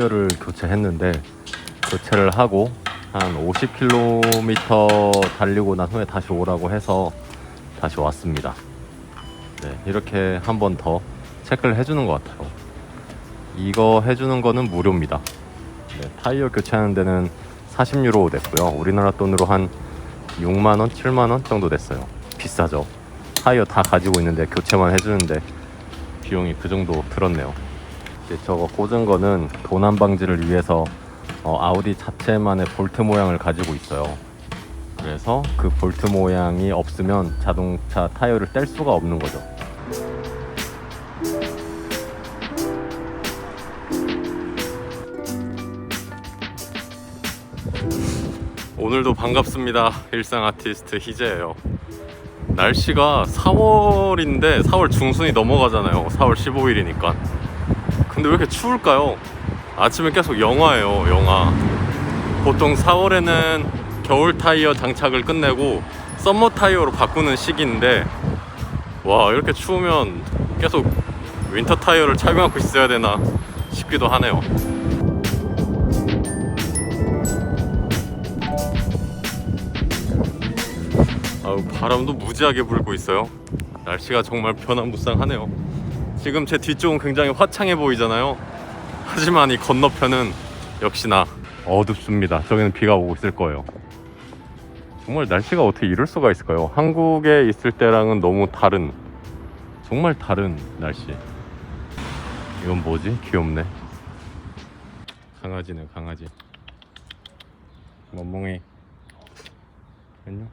타이어를 교체했는데 교체를 하고 한 50km 달리고 난 후에 다시 오라고 해서 다시 왔습니다. 네, 이렇게 한 번 더 체크를 해주는 것 같아요. 이거 해주는 거는 무료입니다. 네, 타이어 교체하는 데는 40유로 냈고요. 우리나라 돈으로 한 6만원, 7만원 정도 냈어요. 비싸죠. 타이어 다 가지고 있는데 교체만 해주는데 비용이 그 정도 들었네요. 이제 저거 꽂은 거는 도난 방지를 위해서 어, 아우디 자체만의 볼트 모양을 가지고 있어요. 그래서 그 볼트 모양이 없으면 자동차 타이어를 뗄 수가 없는 거죠. 오늘도 반갑습니다. 일상 아티스트 희재예요. 날씨가 4월인데 4월 중순이 넘어가잖아요. 4월 15일이니까. 근데 왜 이렇게 추울까요? 아침에 계속 영하예요, 영하. 보통 4월에는 겨울 타이어 장착을 끝내고 썸머 타이어로 바꾸는 시기인데 와, 이렇게 추우면 계속 윈터 타이어를 착용하고 있어야 되나 싶기도 하네요. 아우 바람도 무지하게 불고 있어요. 날씨가 정말 변화무쌍하네요. 지금 제 뒤쪽은 굉장히 화창해 보이잖아요. 하지만 이 건너편은 역시나 어둡습니다. 저기는 비가 오고 있을 거예요. 정말 날씨가 어떻게 이럴 수가 있을까요? 한국에 있을 때랑은 너무 다른, 정말 다른 날씨. 이건 뭐지? 귀엽네. 강아지네, 강아지. 멍멍이. 안녕.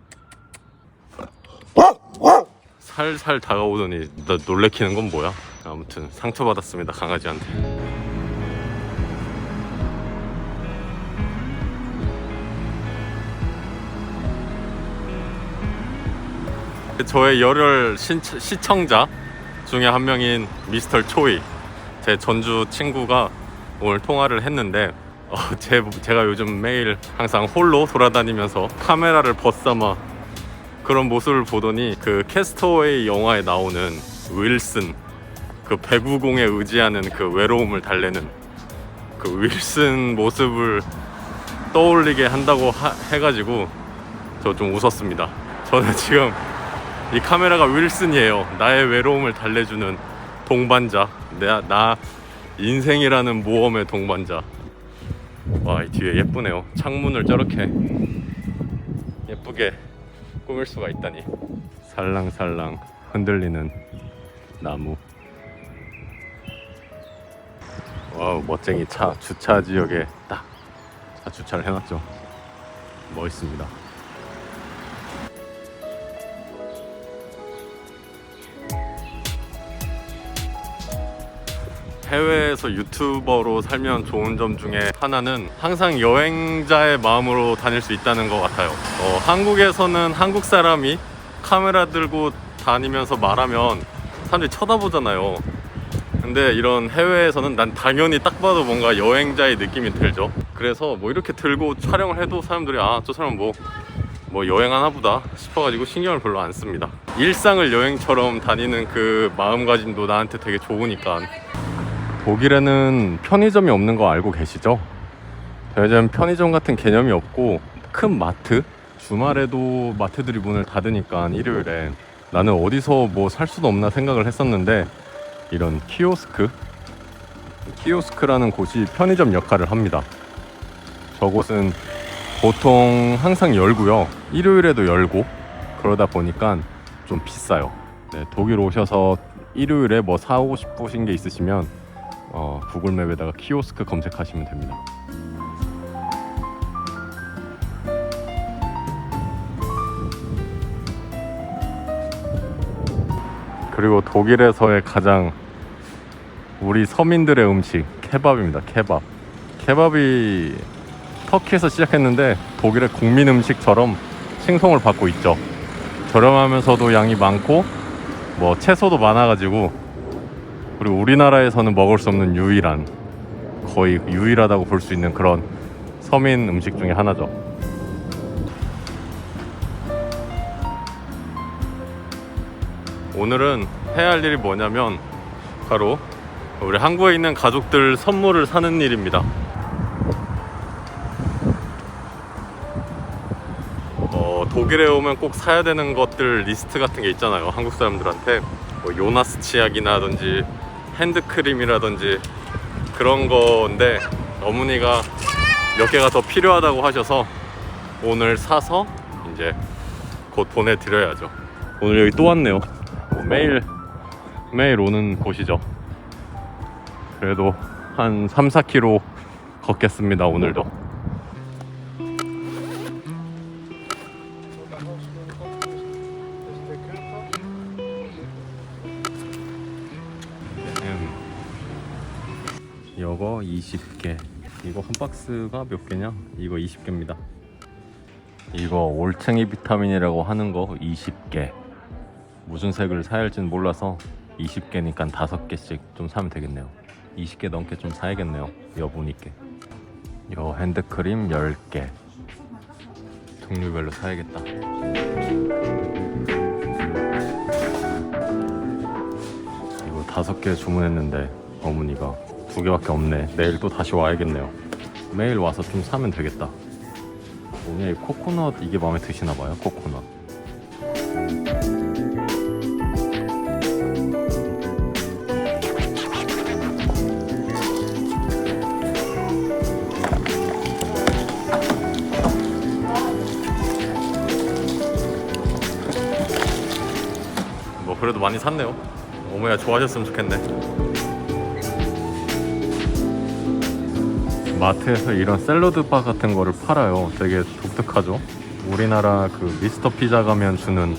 살살 다가오더니 나 놀래키는 건 뭐야? 아무튼 상처받았습니다 강아지한테. 저의 열혈 신, 시청자 중에 한 명인 미스터 초이 제 전주 친구가 오늘 통화를 했는데 어, 제, 제가 요즘 매일 항상 홀로 돌아다니면서 카메라를 벗삼아 그런 모습을 보더니 그 캐스터웨이 영화에 나오는 윌슨 그 배구공에 의지하는 그 외로움을 달래는 그 윌슨 모습을 떠올리게 한다고 하- 해가지고 저 좀 웃었습니다. 저는 지금 이 카메라가 윌슨이에요. 나의 외로움을 달래주는 동반자. 나, 나 인생이라는 모험의 동반자. 와, 이 뒤에 예쁘네요. 창문을 저렇게 예쁘게 꾸밀 수가 있다니. 살랑살랑 흔들리는 나무. 와우, 멋쟁이 차 주차 지역에 딱 차 주차를 해놨죠. 멋있습니다. 해외에서 유튜버로 살면 좋은 점 중에 하나는 항상 여행자의 마음으로 다닐 수 있다는 것 같아요. 어, 한국에서는 한국 사람이 카메라 들고 다니면서 말하면 사람들이 쳐다보잖아요. 근데 이런 해외에서는 난 당연히 딱 봐도 뭔가 여행자의 느낌이 들죠. 그래서 뭐 이렇게 들고 촬영을 해도 사람들이 아, 저 사람 뭐, 뭐 여행하나 보다 싶어가지고 신경을 별로 안 씁니다. 일상을 여행처럼 다니는 그 마음가짐도 나한테 되게 좋으니까. 독일에는 편의점이 없는 거 알고 계시죠? 요즘 편의점 같은 개념이 없고 큰 마트 주말에도 마트들이 문을 닫으니까 일요일에 나는 어디서 뭐 살 수도 없나 생각을 했었는데 이런 키오스크 키오스크라는 곳이 편의점 역할을 합니다. 저곳은 보통 항상 열고요. 일요일에도 열고 그러다 보니까 좀 비싸요. 네, 독일 오셔서 일요일에 뭐 사오고 싶으신 게 있으시면 어, 구글맵에다가 키오스크 검색하시면 됩니다. 그리고 독일에서의 가장 우리 서민들의 음식 케밥입니다. 케밥. 케밥이 터키에서 시작했는데 독일의 국민 음식처럼 칭송을 받고 있죠. 저렴하면서도 양이 많고 뭐 채소도 많아가지고 그리고 우리나라에서는 먹을 수 없는 유일한 거의 유일하다고 볼 수 있는 그런 서민 음식 중에 하나죠. 오늘은 해야 할 일이 뭐냐면 바로 우리 한국에 있는 가족들 선물을 사는 일입니다. 어, 독일에 오면 꼭 사야 되는 것들 리스트 같은 게 있잖아요. 한국 사람들한테 뭐 요나스 치약이라든지 핸드크림이라든지 그런 건데 어머니가 몇 개가 더 필요하다고 하셔서 오늘 사서 이제 곧 보내드려야죠. 오늘 여기 또 왔네요. 뭐 매일 매일 오는 곳이죠. 그래도 한 3, 4km 걷겠습니다. 오늘도. 음. 이거 20개. 이거 한 박스가 몇 개냐? 이거 20개입니다. 이거 올챙이 비타민이라고 하는 거 20개. 무슨 색을 사야 할지는 몰라서 20개니까 5개씩 좀 사면 되겠네요. 20개 넘게 좀 사야겠네요. 여분이께. 요 핸드크림 10개. 종류별로 사야겠다. 이거 다섯 개 주문했는데 어머니가 두 개밖에 없네. 내일 또 다시 와야겠네요. 매일 와서 좀 사면 되겠다. 오늘 코코넛 이게 마음에 드시나 봐요. 코코넛. 그래도 많이 샀네요. 어머니가 좋아하셨으면 좋겠네. 마트에서 이런 샐러드 바 같은 거를 팔아요. 되게 독특하죠. 우리나라 그 미스터 피자 가면 주는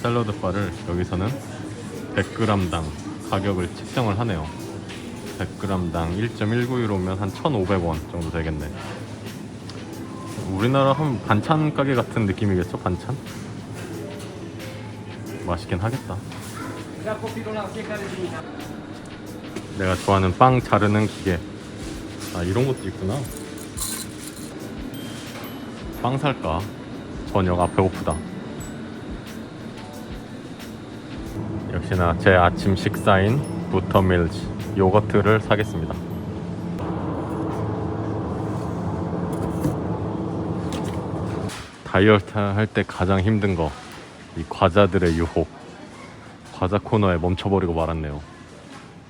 샐러드 바를 여기서는 100g당 가격을 책정을 하네요. 100g당 1.19유로면 한 1,500원 정도 되겠네. 우리나라 하면 반찬 가게 같은 느낌이겠죠? 반찬? 맛있긴 하겠다. 내가 좋아하는 빵 자르는 기계. 아 이런 것도 있구나. 빵 살까? 저녁 아 배고프다. 역시나 제 아침 식사인 부터밀즈 요거트를 사겠습니다. 다이어트 할 때 가장 힘든 거 이 과자들의 유혹. 과자 코너에 멈춰버리고 말았네요.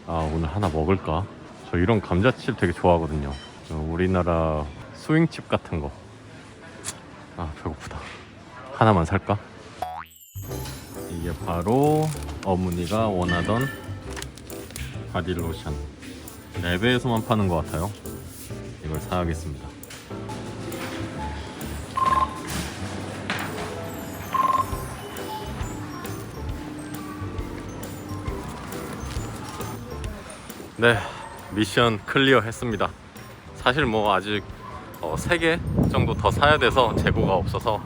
아 오늘 하나 먹을까? 저 이런 감자칩 되게 좋아하거든요. 어, 우리나라 스윙칩 같은 거. 아 배고프다. 하나만 살까? 이게 바로 어머니가 원하던 바디로션. 랩에서만 파는 것 같아요. 이걸 사야겠습니다. 네, 미션 클리어 했습니다. 사실 뭐 아직 어, 3개 정도 더 사야 돼서 재고가 없어서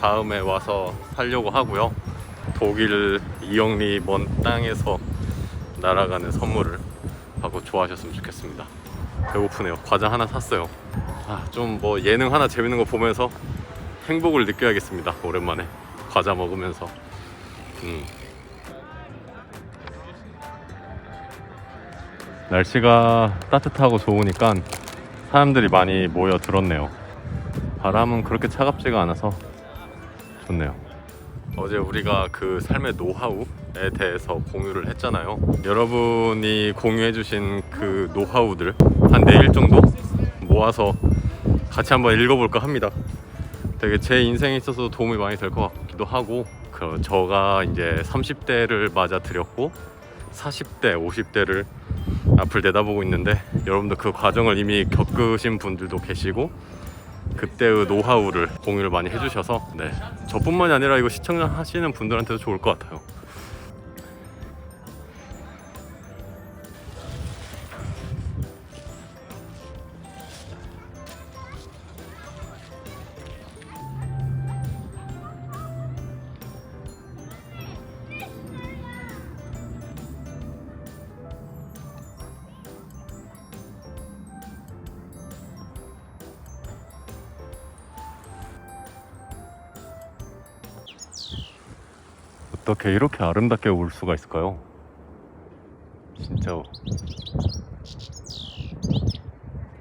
다음에 와서 살려고 하고요. 독일 이영리 먼 땅에서 날아가는 선물을 하고 좋아하셨으면 좋겠습니다. 배고프네요. 과자 하나 샀어요. 아, 좀 뭐 예능 하나 재밌는 거 보면서 행복을 느껴야겠습니다. 오랜만에 과자 먹으면서. 음. 날씨가 따뜻하고 좋으니까 사람들이 많이 모여 들었네요. 바람은 그렇게 차갑지가 않아서 좋네요. 어제 우리가 그 삶의 노하우에 대해서 공유를 했잖아요. 여러분이 공유해주신 그 노하우들 한 내일 정도 모아서 같이 한번 읽어볼까 합니다. 되게 제 인생에 있어서 도움이 많이 될 것 같기도 하고, 그 저가 이제 30대를 맞아 드렸고, 40대, 50대를 앞을 내다보고 있는데 여러분들 그 과정을 이미 겪으신 분들도 계시고 그때의 노하우를 공유를 많이 해주셔서 네 저뿐만이 아니라 이거 시청하시는 분들한테도 좋을 것 같아요. 어떻게 이렇게 아름답게 울 수가 있을까요? 진짜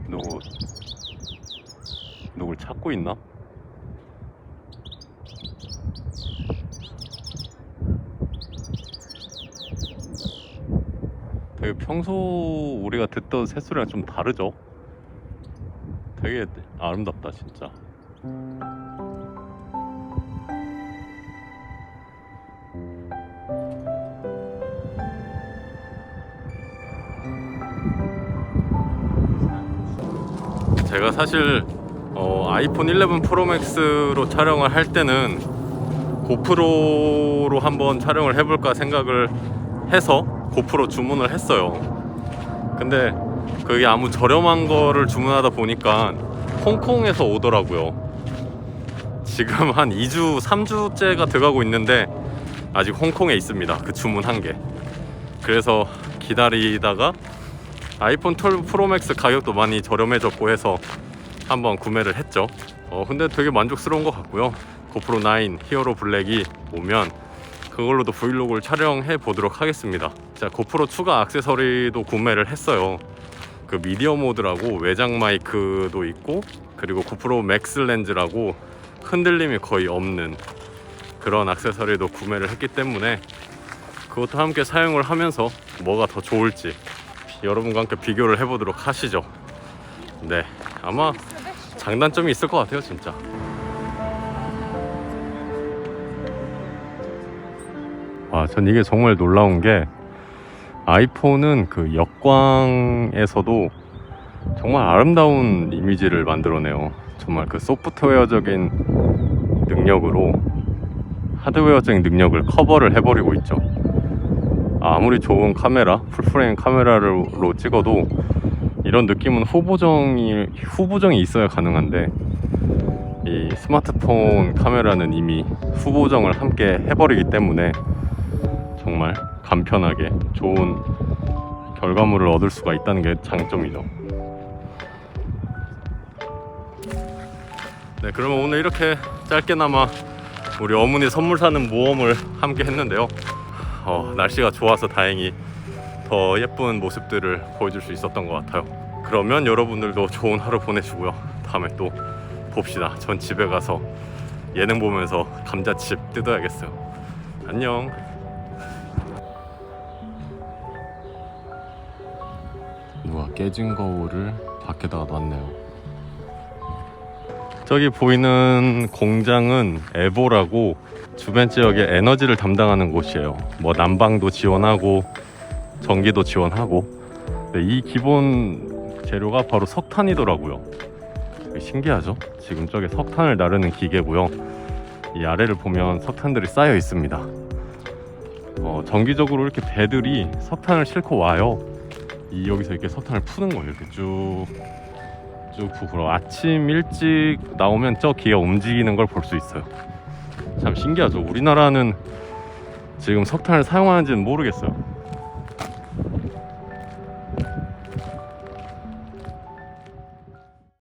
누구 누굴 찾고 있나? 되게 평소 우리가 듣던 새소리랑 좀 다르죠? 되게 아름답다 진짜 제가 사실 어, 아이폰 11 프로 맥스로 촬영을 할 때는 고프로로 한번 촬영을 해볼까 생각을 해서 고프로 주문을 했어요. 근데 그게 아무 저렴한 거를 주문하다 보니까 홍콩에서 오더라고요. 지금 한 2주, 3주째가 돼가고 있는데 아직 홍콩에 있습니다. 그 주문한 게. 그래서 기다리다가 아이폰 12 프로맥스 가격도 많이 저렴해졌고 해서 한번 구매를 했죠. 어, 근데 되게 만족스러운 것 같고요. 고프로 9 히어로 블랙이 오면 그걸로도 브이로그를 촬영해 보도록 하겠습니다. 자, 고프로 추가 액세서리도 구매를 했어요. 그 미디어 모드라고 외장 마이크도 있고 그리고 고프로 맥스 렌즈라고 흔들림이 거의 없는 그런 액세서리도 구매를 했기 때문에 그것도 함께 사용을 하면서 뭐가 더 좋을지 여러분과 함께 비교를 해보도록 하시죠. 네, 아마 장단점이 있을 것 같아요, 진짜. 와, 전 이게 정말 놀라운 게 아이폰은 그 역광에서도 정말 아름다운 이미지를 만들어내요. 정말 그 소프트웨어적인 능력으로 하드웨어적인 능력을 커버를 해버리고 있죠. 아무리 좋은 카메라, 풀프레임 카메라로 찍어도 이런 느낌은 후보정이 후보정이 있어야 가능한데 이 스마트폰 카메라는 이미 후보정을 함께 해버리기 때문에 정말 간편하게 좋은 결과물을 얻을 수가 있다는 게 장점이죠. 네, 그러면 오늘 이렇게 짧게나마 우리 어머니 선물 사는 모험을 함께 했는데요. 어, 날씨가 좋아서 다행히 더 예쁜 모습들을 보여줄 수 있었던 것 같아요. 그러면 여러분들도 좋은 하루 보내시고요. 다음에 또 봅시다. 전 집에 가서 예능 보면서 감자칩 뜯어야겠어요. 안녕. 누가 깨진 거울을 밖에다가 놨네요. 저기 보이는 공장은 에보라고 주변 지역의 에너지를 담당하는 곳이에요. 뭐 난방도 지원하고 전기도 지원하고 네, 이 기본 재료가 바로 석탄이더라고요. 신기하죠? 지금 저게 석탄을 나르는 기계고요. 이 아래를 보면 석탄들이 쌓여 있습니다. 어, 정기적으로 이렇게 배들이 석탄을 싣고 와요. 이 여기서 이렇게 석탄을 푸는 거예요. 이렇게 쭉. 쭉 부풀어 아침 일찍 나오면 저 기가 움직이는 걸 볼 수 있어요. 참 신기하죠. 우리나라는 지금 석탄을 사용하는지는 모르겠어요.